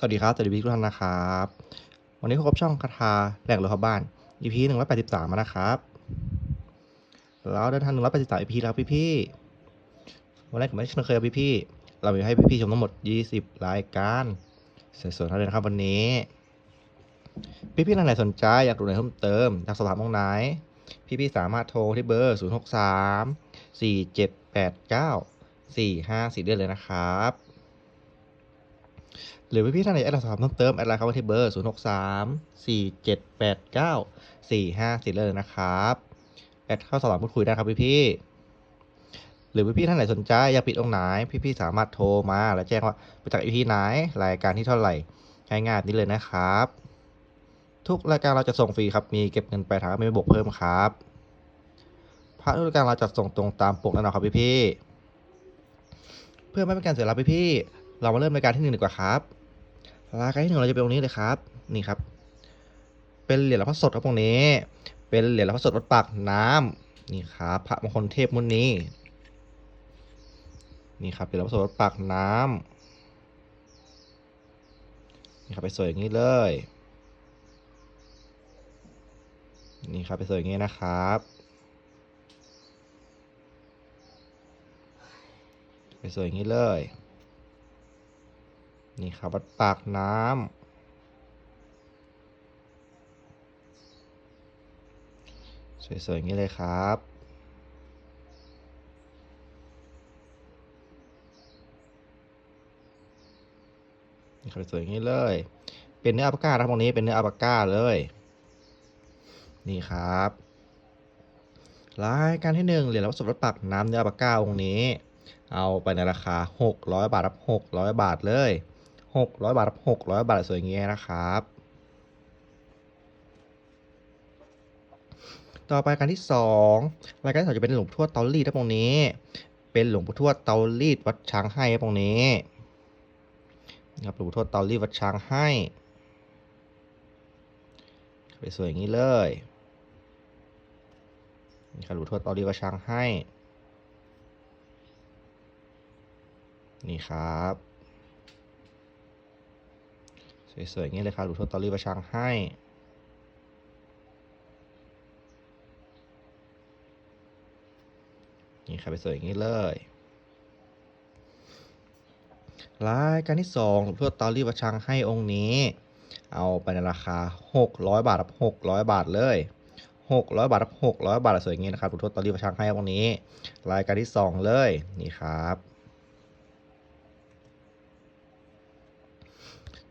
สวัสดีครับ สวัสดีพี่ทุกท่านนะครับ วันนี้พบกับช่องคาถาแหลกรถเข้าบ้าน EP หนึ่งร้อยแปดสิบสามนะครับแล้วเดินทางหนึ่งร้อยแปดสิบสาม EP แล้วพี่พี่วันแรกผมไม่เคยพี่พี่เรามีให้พี่พี่ชมทั้งหมดยี่สิบรายการสวยๆทั้งนั้นเลยนะครับวันนี้ พี่พี่ท่านไหนสนใจอยากดูอะไรเพิ่มเติมอยากสอบถามตรงไหน พี่พี่สามารถโทรที่เบอร์ศูนย์หกสามสี่เจ็ดแปดเก้าสี่ห้าสี่ได้เลยนะครับ หรือพี่ๆท่านไหนแอยากสอบถามเพิ่มเติมแอดไลน์เข้ามาที่เบอร์ 0 6 3 4 7 8 9 4 5 4เลยนะครับ แอดเข้าสอบถามพูดคุยได้ครับพี่ๆหรือพี่ๆท่านไหนสนใจอยากปิดองค์ไหน พี่ๆสามารถโทรมาแล้วแจ้งว่าไปจากอีพีไหนรายการที่เท่าไหร่ง่ายๆแบบนี้เลยนะครับ ทุกรายการเราจะส่งฟรีครับมีเก็บเงินปลายทางไม่มีบวกเพิ่มครับพระทุกรายการเราจะส่งตรงตามปกแน่นอนครับพี่ๆเพื่อไม่เป็นการเสียเวลาพี่ๆเรามาเริ่มรายการที่หนึ่งดีกว่าครับ รายการที่หนึ่งเราจะเป็นตรงนี้เลยครับ นี่ครับ เป็นเหรียญหลวงพ่อสดครับตรงนี้ เป็นเหรียญหลวงพ่อสดวัดปากน้ำนี่ครับพระมงคลเทพมุนีนี่ครับเหรียญหลวงพ่อสดวัดปากน้ำนี่ครับไปสวยอย่างนี้เลย นี่ครับไปสวยอย่างนี้นะครับไปสวยอย่างนี้เลย นี่ครับวัดปากน้ำสวยๆอย่างนี้เลยครับนี่ครับสวยอย่างนี้เลย เป็นเนื้ออัปาก้าครับตรงนี้เป็นเนื้ออัปาก้าเลย นี่ครับรายการที่หนึ่งเหรียญรับสดวัดปากน้ำเนื้ออัปาก้าองค์นี้ เอาไปในราคา 600 บาทรับ 600 บาทเลย 600 บาทครับ600 บาทสวยงเงี้ยนะครับ ต่อไปการที่2รายการที่สอจะเป็นหลวงปู่ทวดเตารีดตรงนี้ เป็นหลวงปู่ทวดเตารีดวัดช้างให้ตรงนี้นะครับหลวงปู่ทวดเตารีดวัดช้างให้ไปสวยอย่างนี้เลยนี่ครับหลวงปู่ทวดเตารีดวัดช้างให้ นี่ครับ สวยๆอย่างนี้เลยครับหลวงทวดตอรี่ประชังให้นี่ครับไปสวยอย่างนี้เลยรายการที่สองหลวงทวดตอรี่ประชังให้องค์นี้ เอาไปในราคา 600 บาทรับ600 บาทเลย 600 บาทรับ600 บาทสวยอย่างนี้นะครับหลวงทวดตอรี่ประชังให้องค์นี้ รายการที่สองเลยนี่ครับ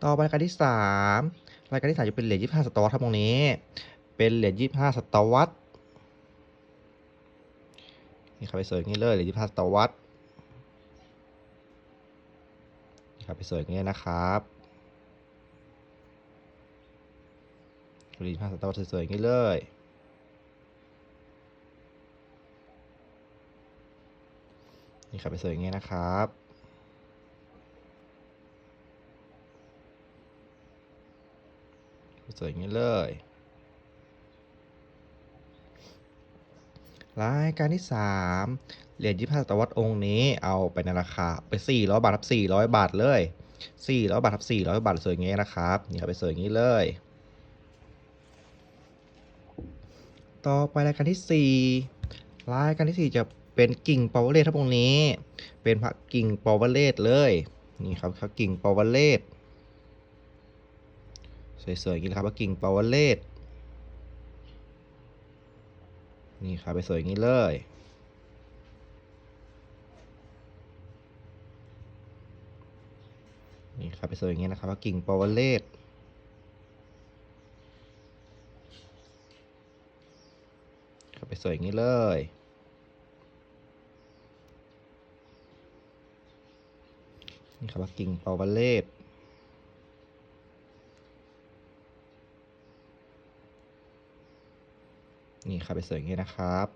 ต่อไปรายการที่สามรายการที่สามจะเป็นเหรียญยี่ห้าศตวรรษครับตรงนี้ เป็นเหรียญยี่ห้าศตวรรษนี่ครับไปสวยอย่างนี้เลยเหรียญยี่ห้าศตวรรษนี่ครับไปสวยอย่างนี้นะครับเหรียญยี่ห้าศตวรรษสวยๆงนี้เลยนี่ครับไปสวยอย่างนี้นะครับ สวยอย่างนี้เลยรายการที่สามเหรียญยี่ห้าตวรรษองค์นี้เอาไปในราคาไปสี่ร้อยบาทครับสี่ร้อยบาทเลยสี่ร้อยบาทครับสี่ร้อยบาทสวยงี้นะครับนี่ครับไปสวยงี้เลย ต่อไปรายการที่สี่รายการที่สี่จะเป็นกิ่งปาวเลตครับองค์นี้ เป็นพระกิ่งปาวเลตเลยนี่ครับพระกิ่งปาวเลต สวยๆอย่างนี้เลยครับว่ากิ่งปาวเลตนี่ครับไปสวยอย่างนี้เลยนี่ครับไปสวยอย่างนี้นะครับว่ากิ่งปาวเลตครับไปสวยอย่างนี้เลยนี่ครับว่ากิ่งปาวเลต นี่ครับไปสวยอย่างนี้นะครับ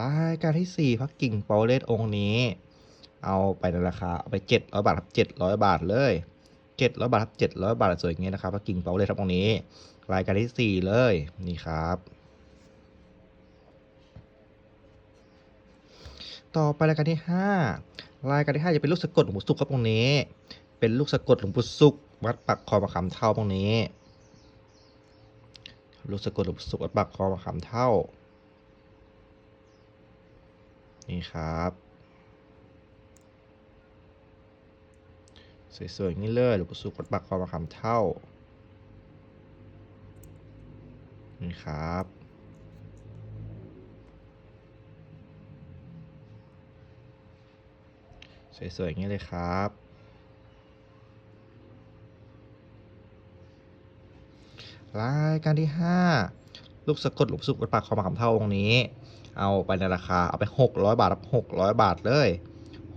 รายการที่ 4พักกิ่งเปาเลตองค์นี้ เอาไปในราคาเอาไป700บาทครับ700 บาทเลย700บาทครับ700 บาทสวยอย่างนี้นะครับพักกิ่งเปาเลตครับองค์นี้ รายการที่ 4 เลยนี่ครับ ต่อไปรายการที่ห้ารายการที่ห้าจะเป็นลูกสะกดหลวงปู่สุขครับตรงนี้ เป็นลูกสะกดหลวงปู่สุข วัดปักคลองมะขามเท่าตรงนี้ลูกสะกดหลวงปู่สุขวัดปักคลองมะขามเท่า นี่ครับสวยๆงนี้เลยหลวงปู่สุขวัดปักคลองมะขามเท่า นี่ครับ สวยๆงนี้เลยครับ รายการที่ 5 ลูกสะกดหลุมสุกวัดปากคองมะขามเท่าองนี้ เอาไปในราคา เอาไป 600 บาทรับ600 บาทเลย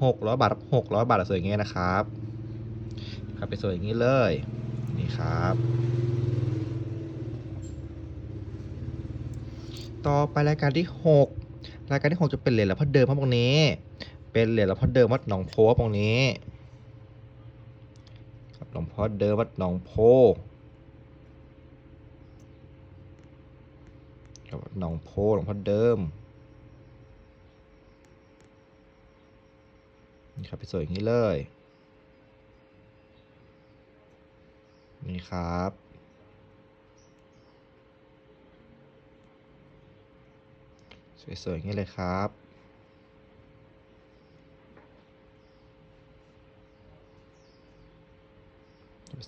600 บาทรับ600 บาทสวยอย่างนี้ยนะครับครับไปสวยอย่างนี้เลยนี่ครับต่อไปรายการที่ 6 รายการที่ 6 จะเป็นเหรียญหลวงพ่อเดิมครับตรงนี้ เป็นเหรียญหลวงพ่อเดิมวัดหนองโพครับตรงนี้ครับหลวงพ่อเดิมวัดหนองโพครับวัด หนองโพหลวงพ่อเดิมนี่ครับไปสวยอย่างนี้เลย นี่ครับสวยๆอย่างนี้เลยครับ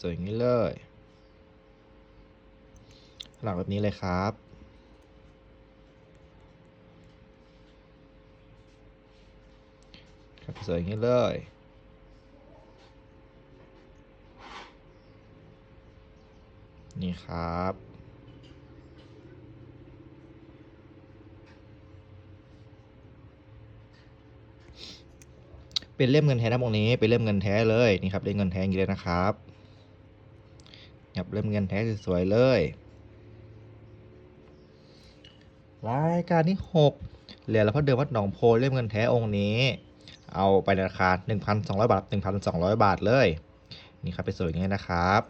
สวยอย่างนี้เลยหลังแบบนี้เลยครับ ครับ สวยอย่างนี้เลยนี่ครับ เป็นเล่มเงินแท้นะตรงนี้ เป็นเล่มเงินแท้เลย นี่ครับเล่มเงินแท้อย่างนี้เลยนะครับครับเล่มเงินแท้สวยๆเลย รายการที่6เหรียญหลวงพ่อเดิมวัดหนองโพเล่มเงินแท้องค์นี้ เอาไปในราคา 1,200 บาท 1,200 บาทเลย นี่ครับเป็นสวยอย่างนี้นะครับ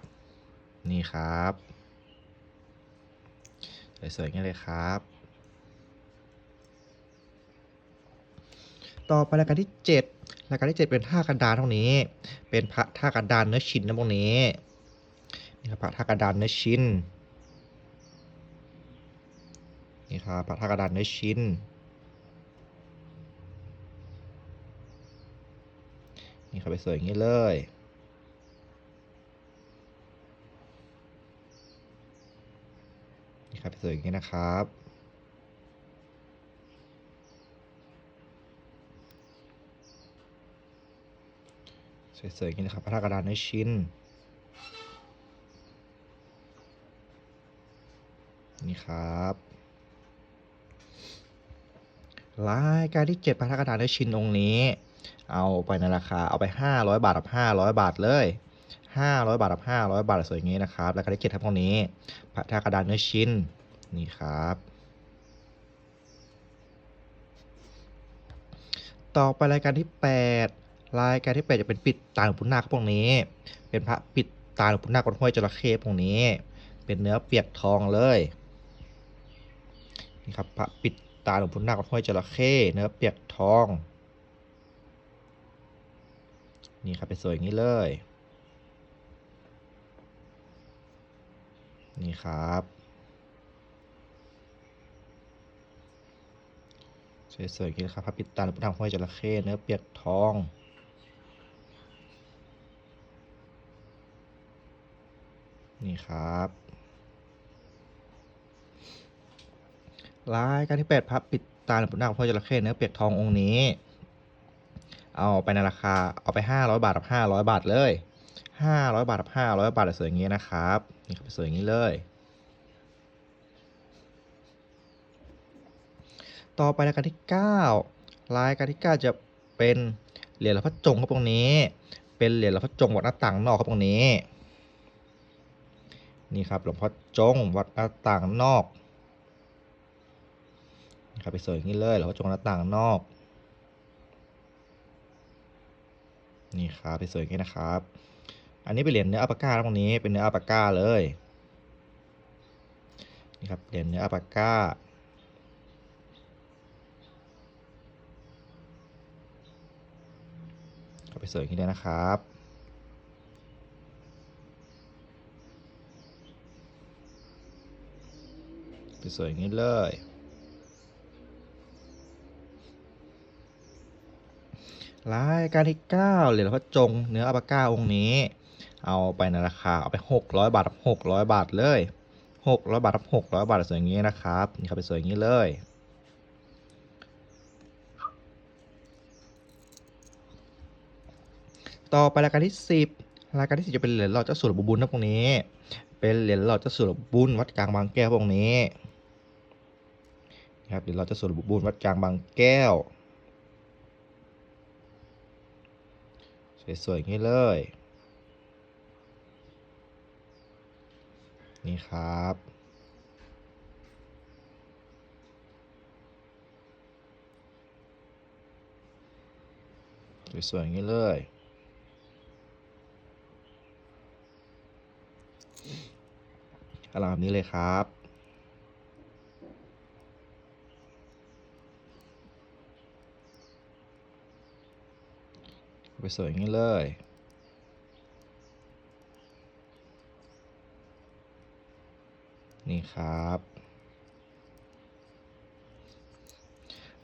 นี่ครับสวยๆอย่างนี้เลยครับ ต่อไปรายการที่ 7 รายการที่ 7 เป็นท่ากันดานตรงนี้ เป็นพระท่ากันดานเนื้อชิ้นนะตรงนี้ นี่ครับพระท่ากันดานเนื้อชิ้น นี่ครับพระท่ากันดานเนื้อชิ้นน นี่ครับไปสวยอย่างนี้เลย นี่ครับไปสวยอย่างนี้นะครับ สวยๆอย่างนี้นะครับพระกระดานน้อชิ้น นี่ครับรายการที่เจ็ดพระกระดานน้อชิ้นองค์นี้ เอาไปในราคาเอาไป 500 บาทกับ 500 บาทเลย 500 บาทกับ 500 บาทสวยอย่างนี้นะครับรายการที่เจ็ดครับตรงนี้พระธากระดานเนื้อชิ้นนี่ครับ ต่อไปรายการที่ 8 รายการที่ 8 จะเป็นปิดตาหลวงปู่นาคพวกนี้ เป็นพระปิดตาหลวงปู่นาควัดห้วยจระเข้พวกนี้ เป็นเนื้อเปียกทองเลยนี่ครับพระปิดตาหลวงปู่นาควัดห้วยจระเข้เนื้อเปียกทอง นี่ครับเป็นสวยอย่างนี้เลย นี่ครับ สวยๆอย่างนี้นะครับพระปิดตาหลวงปู่นาคห้วยจระเข้เนื้อเปียกทองนี่ครับรายการที่ 8พับปิดตาหลวงปู่นาคพ่อจระเข้เนื้อเปียกทององค์นี้ เอาไปในราคาเอาไป 500 บาทกับ500 บาทเลย 500 บาทกับ500 บาทสวยอย่างนี้นะครับนี่ครับสวยอย่างนี้เลย ต่อไปรายการที่9รายการที่ 9 จะเป็นเหรียญหลวงพ่อจงครับตรงนี้ เป็นเหรียญหลวงพ่อจงวัดหน้าต่างนอกครับตรงนี้ นี่ครับหลวงพ่อจงวัดหน้าต่างนอกนี่ครับไปสวยอย่างนี้เลยหลวงพ่อจงหน้าต่างนอก นี่ครับไปสวยงี้นะครับ อันนี้เป็นเหรียญเนื้ออัปาก้าตรงนี้เป็นเนื้ออัปาก้าเลย นี่ครับเหรียญเนื้ออัปาก้าเข้าไปสวยอย่างนี้เลยนะครับไปสวยอย่างนี้เลย รายการที่9เหรียญพระจงเนื้ออัปาก้าองค์นี้ เอาไปในราคาเอาไป 600 บาทครับ600 บาทเลย 600 บาทรับ600 บาทสวยอย่างนี้นะครับนี่ครับไปสวยอย่างนี้เลยต่อไปรายการที่ 10 รายการที่10จะเป็นเหรียญหลอเจ้าสัวหลวงปู่บุญนะพวกนี้ เป็นเหรียญหลอเจ้าสัวหลวงปู่บุญวัดกลางบางแก้วพวกนี้นะครับเหรียญหลอเจ้าสัวหลวงปู่บุญวัดกลางบางแก้ว สวยๆอย่างนี้เลย นี่ครับ สวยๆอย่างนี้เลยอารามนี้เลยครับ ไปสวยอย่างนี้เลย นี่ครับ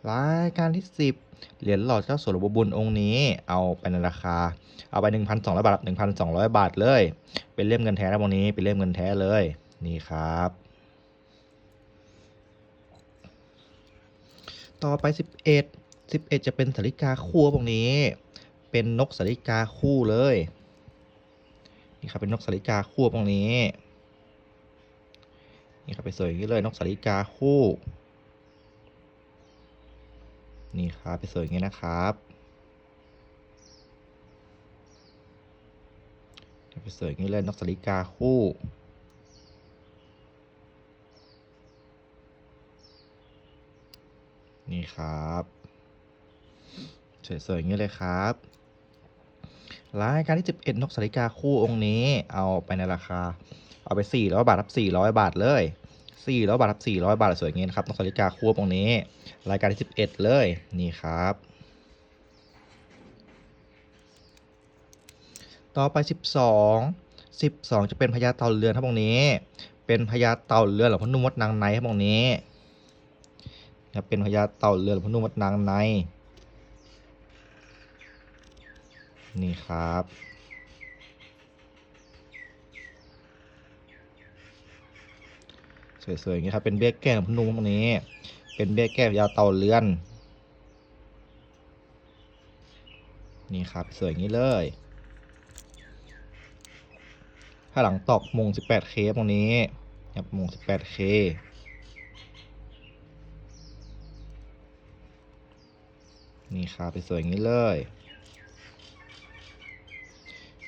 รายการที่ 10 เหรียญหลอดเจ้าสัวหลวงปู่บุญองค์นี้ เอาไปในราคา เอาไป 1,200 บาท 1,200 บาทเลย เป็นเล่มเงินแท้นะองค์นี้ เป็นเล่มเงินแท้เลย นี่ครับต่อไป 11 11 จะเป็นสาริกาคู่พวกนี้ เป็นนกสาริกาคู่เลยนี่ครับเป็นนกสาริกาคู่พวกนี้ นี่ครับไปสวยอย่างนี้เลยนกสาริกาคู่ นี่ครับไปสวยอย่างนี้นะครับไปสวยอย่างนี้เลยนกสาริกาคู่นี่ครับสวยๆอย่างนี้เลยครับ รายการที่ 11 นกสาริกาคู่องค์นี้ เอาไปในราคา เอาไป 400 บาทรับ400 บาทเลย400บาทรับ400 บาทสวยอย่างนี้นะครับนกสาริกาคู่องค์นี้ รายการที่ 11 เลยนี่ครับ ต่อไป 12 12 จะเป็นพญาเต่าเรือนครับองค์นี้ เป็นพญาเต่าเรือนหลวงพ่อนุ่มวัดนางในครับองค์นี้ครับเป็นพญาเต่าเรือนหลวงพ่อนุ่มวัดนางใน นี่ครับ สวยๆอย่างนี้ครับ เป็นเบี้ยแก้ของพนุ่มตรงนี้ เป็นเบี้ยแก้ยาวเต่าเรือน นี่ครับ สวยอย่างนี้เลยถ้าหลังตอกมง 18K ตรงนี้ครับมง 18K นี่ครับไปสวยอย่างนี้เลย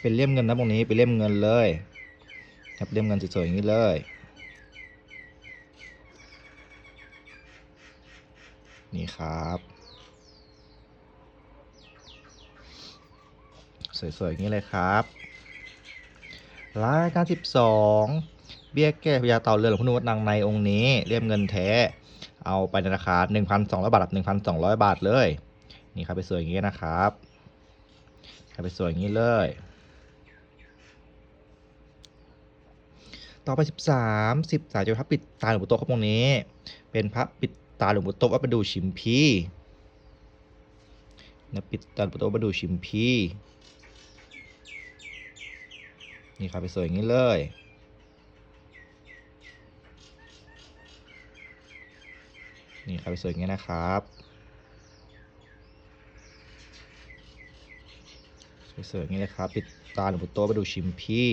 เป็นเล่มเงินนะตรงนี้เป็นเล่มเงินเลยครับเล่มเงินสวยๆอย่างนี้เลยนี่ครับ สวยๆอย่างนี้เลยครับรายการ 12 เบี้ยแก้พญาเต่าเรือหลวงพ่อนุวัดนางในองค์นี้เล่มเงินแท้ เอาไปในราคา 1,200 บาท1,200บาทเลย นี่ครับไปสวยอย่างนี้นะครับไปสวยอย่างนี้เลย ต่อไป 13 13จะเป็นพระปิดตาหลวงปู่โตครับตรงนี้ เป็นพระปิดตาหลวงปู่โตะวัดประดูชิมพีนะปิดตาหลวงปู่โตะวัดประดูชิมพีนี่ครับไปสวยอย่างนี้เลยนี่ครับไปสวยอย่างนี้นะครับ สวยๆอย่างนี้เลยครับ ปิดตาหลวงปู่โตะวัดปดูชิมพี่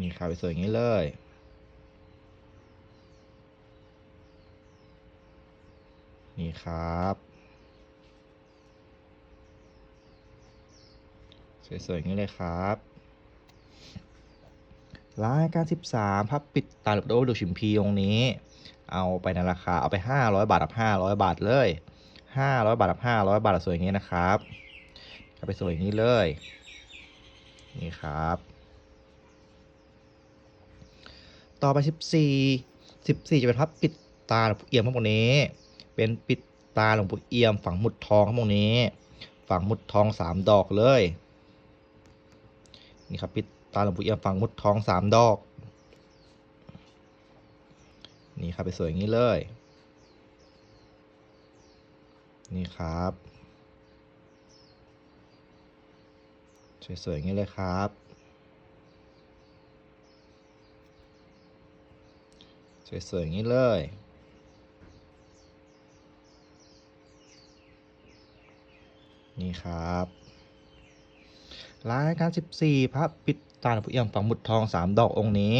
นี่ครับไปสวยอย่างนี้เลย นี่ครับ สวยๆอย่างนี้เลยครับรายการ 13พับปิดตาหลบโดดูชิมพีองนี้ เอาไปในราคา เอาไป 500 บาทกับ500 บาทเลย 500 บาทกับ500 บาทสวยอย่างนี้นะครับก็ไปสวยอย่างนี้เลย นี่ครับ ต่อไป 14 14 จะเป็นพับปิดตาหลงผูกเอี่ยมพวกนี้ เป็นปิดตาหลวงปู่เอี่ยมฝังหมุดทองครับตรงนี้ ฝังหมุดทองสามดอกเลย นี่ครับปิดตาหลวงปู่เอี่ยมฝังหมุดทองสามดอก นี่ครับไปสวยอย่างนี้เลย นี่ครับ สวยๆอย่างนี้เลยครับ สวยๆอย่างนี้เลย นี่ครับรายการ 14 พระปิดตาหลวงปู่เอี่ยมฝังหมุดทอง 3 ดอกองค์นี้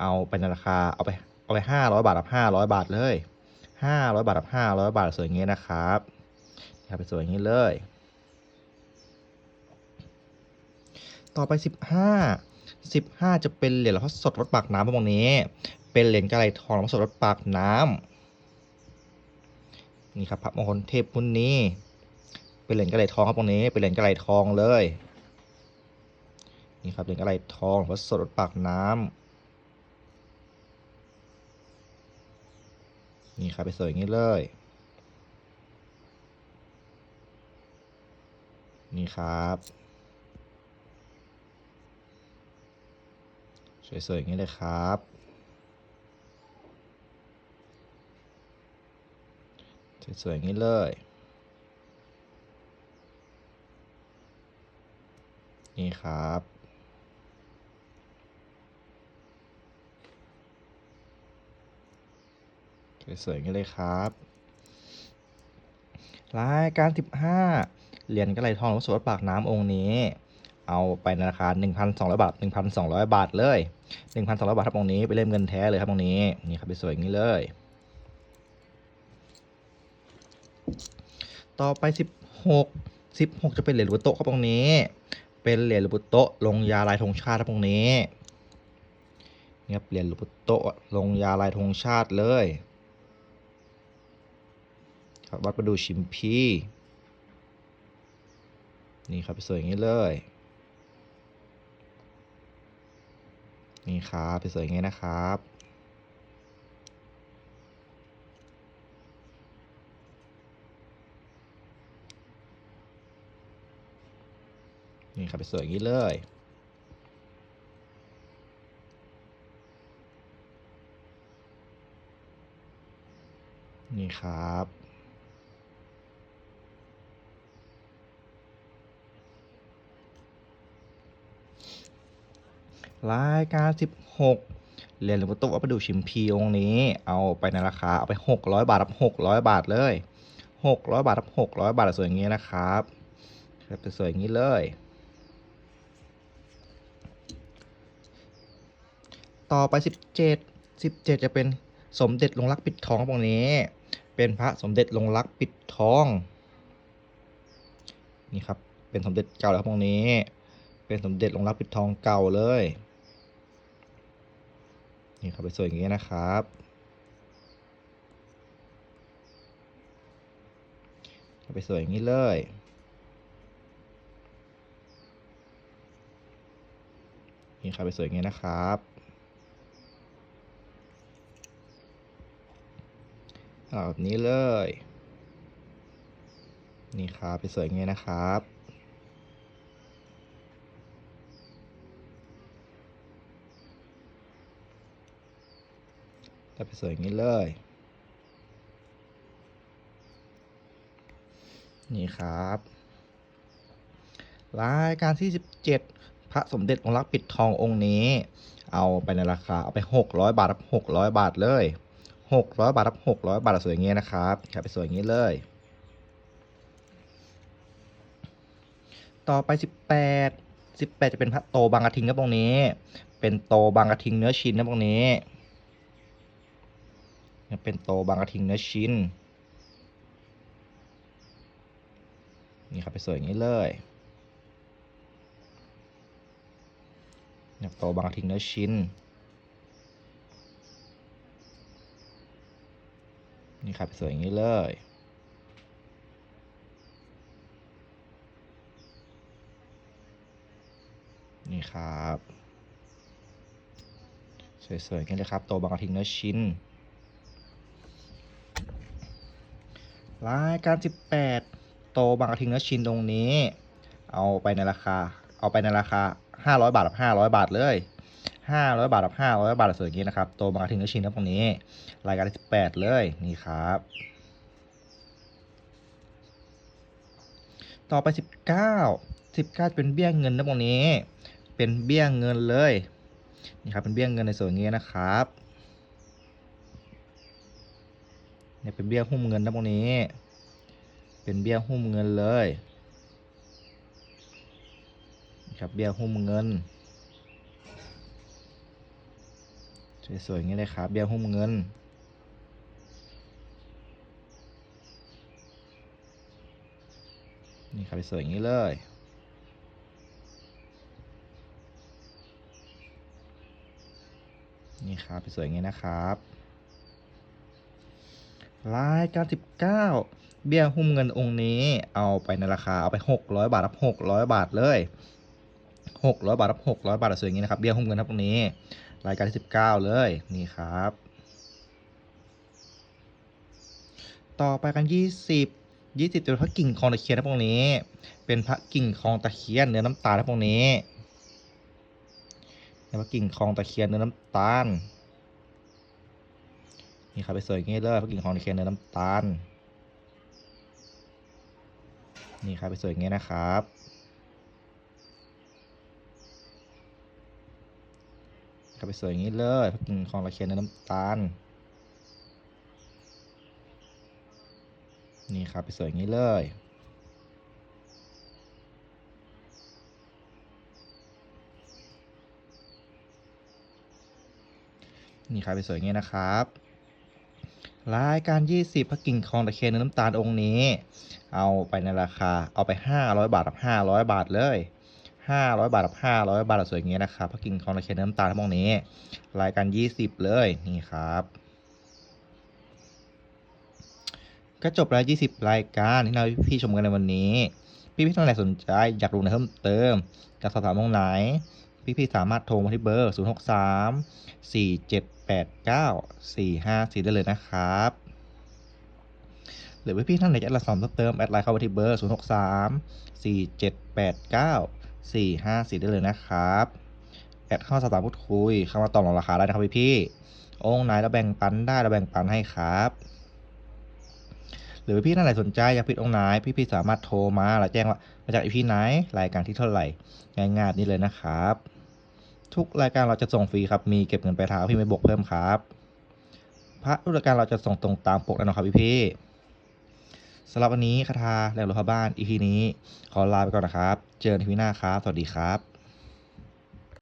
เอาไปในราคาเอาไปเอาไป 500 บาทกับ500 บาทเลย 500 บาทกับ500 บาทสวยอย่างนี้นะครับนี่ครับไปสวยอย่างนี้เลย ต่อไป 15 15 จะเป็นเหรียญหลวงพ่อสดวัดปากน้ำพวกนี้ เป็นเหรียญกระไรทองหลวงพ่อสดวัดปากน้ำนี่ครับพระมงคลเทพมุนนี้ เป็นเหรียญกระไรทองครับตรงนี้ เป็นเหรียญกระไรทองเลย นี่ครับเหรียญกระไรทองหลวงพ่อสดวัดปากน้ำนี่ครับไปสวยอย่างนี้เลย นี่ครับ สวยๆอย่างนี้เลยครับ สวยๆงี้เลย นี่ครับ สวยๆงี้เลยครับรายการ 15 เหรียญกระไรทองหลวงสวดปากน้ำองค์นี้ เอาไปในราคา 1,200 บาท 1,200 บาทเลย 1,200 บาทครับตรงนี้ ไปเล่มเงินแท้เลยครับตรงนี้ นี่ครับไปสวยอย่างนี้เลย ต่อไป 16 16 จะเป็นเหรียญหลวงโตะครับตรงนี้ เป็นเหรียญหลวงโตะลงยาลายธงชาติครับตรงนี้นี่ครับเหรียญหลวงปู่โตะลงยาลายธงชาติเลยครับวัดประดูชิมพีนี่ครับไปสวยอย่างนี้เลยนี่ครับไปสวยอย่างนี้นะครับ นี่ครับไปสวยอย่างนี้เลยนี่ครับ รายการ16เหรียญหลวงปู่โตะวัดประดูชิมพีองค์นี้ เอาไปในราคา เอาไป 600 บาทรับ 600 บาทเลย 600 บาทรับ 600 บาทสวยอย่างนี้นะครับครับสวยอย่างนี้เลย ต่อไป 17 17 จะเป็นสมเด็จลงรักปิดทองตรงนี้ เป็นพระสมเด็จลงรักปิดทอง นี่ครับ เป็นสมเด็จเก่าแล้วครับตรงนี้ เป็นสมเด็จลงรักปิดทองเก่าเลย นี่ครับไปสวยอย่างนี้นะครับ ไปสวยอย่างนี้เลยนี่ครับไปสวยอย่างนี้นะครับ เอาแบบนี้เลย นี่ครับไปสวยงี้นะครับ ถ้าไปสวยงี้เลย นี่ครับรายการที่ 17 พระสมเด็จองค์รักปิดทององค์นี้ เอาไปในราคา เอาไป 600 บาทรับ600 บาทเลย 600 บาทรับ600 บาทสวยอย่างนี้ยนะครับครับไปสวยอย่างนี้เลย ต่อไป 18 18 จะเป็นพระโตบางกระทิงครับตรงนี้ เป็นโตบางกระทิงเนื้อชิ้นนะตรงนี้เป็นโตบางกระทิงเนื้อชิ้นนี่ครับไปสวยอย่างนี้เลยเนี่ยโตบางกระทิงเนื้อชิ้น นี่ครับสวยอย่างนี้เลย นี่ครับ สวยๆกันเลยครับ โตบางกระทิงเนื้อชิ้นรายการ 18 โตบางกระทิงเนื้อชิ้นตรงนี้ เอาไปในราคา เอาไปในราคา 500 บาทกับ500 บาทเลย 500 บาทกับ500 บาทสวยอย่างนี้นะครับโตบางกรทิงเนื้อชิ้นครับตรงนี้ รายการที่ 18 เลยนี่ครับ ต่อไป 19 19เป็นเบี้ยเงินนะตรงนี้ เป็นเบี้ยเงินเลยนี่ครับเป็นเบี้ยเงินในส่วนนี้นะครับเนี่ยเป็นเบี้ยหุ้มเงินนะตรงนี้ เป็นเบี้ยหุ้มเงินเลยนะครับเบี้ยหุ้มเงิน สวยๆอย่างนี้เลยครับเบี้ยหุ้มเงิน นี่ครับสวยอย่างนี้เลยนี่ครับสวยอย่างนี้นะครับรายการ19เบี้ยหุ้มเงินองค์นี้ เอาไปในราคา เอาไป 600 บาทรับ 600 บาทเลย 600 บาทรับ 600 บาทสวยอย่างนี้นะครับ เบี้ยหุ้มเงินครับตรงนี้ รายการที่ 19 เลยนี่ครับ ต่อไปกัน 20 20จะเป็นพระกิ่งคองตะเคียนนะพวกนี้ เป็นพระกิ่งคองตะเคียนเนื้อน้ำตาลนะพวกนี้พระกิ่งคองตะเคียนเนื้อน้ำตาลนี่ครับไปสวยงี้เลยพระกิ่งคองตะเคียนเนื้อน้ำตาลนี่ครับไปสวยงี้นะครับ ครับไปสวยอย่างนี้เลยพกิ่งคองตะเคียนเนื้อน้ำตาล นี่ครับไปสวยอย่างนี้เลยนี่ครับไปสวยอย่างนี้นะครับ รายการ 20พระกิ่งคองตะเคียนเนื้อน้ำตาลองค์นี้ เอาไปในราคาเอาไป 500 บาทกับ500 บาทเลย 500 บาทกับ 500 บาทสวยอย่างนี้ยนะครับพระกิ่งคองตะเคียนเนื้อน้ำตาลทั้งองนี้ รายการ 20 เลยนี่ครับก็จบแล้ว20 รายการที่เราพี่ชมกันในวันนี้ พี่พี่ท่านไหนสนใจอยากรู้อะไรเพิ่มเติมอยากสอบถามตรงไหน พี่พี่สามารถโทรมาที่เบอร์ 0 6 3 4 7 8 9 4 5 4 ได้เลยนะครับ หรือพี่พี่ท่านไหนจะแอดไลน์สอบเติมแอดไลน์เข้ามาที่เบอร์ 0 6 3 4 7 8 9 4 5 4 ได้เลยนะครับ แอดเข้าสอบถามพูดคุย เข้ามาต่อรองราคาได้นะครับพี่พี่องค์ไหนเราแบ่งปันได้เราแบ่งปันให้ครับ หรือพี่ท่านไหนสนใจอยากพิดองค์ไหนพี่ๆสามารถโทรมาแล้วแจ้งว่ามาจากอีพีไหนรายการที่เท่าไหร่ง่ายๆนี่เลยนะครับ ทุกรายการเราจะส่งฟรีครับมีเก็บเงินปลายทางพี่ไม่บวกเพิ่มครับ พระทุกรายการเราจะส่งตรงตามปกแน่นอนครับพี่ๆ สำหรับวันนี้คาทาแหลงรถพระบ้านอีพีนี้ ขอลาไปก่อนนะครับ เจอกันทีหน้าครับ สวัสดีครับ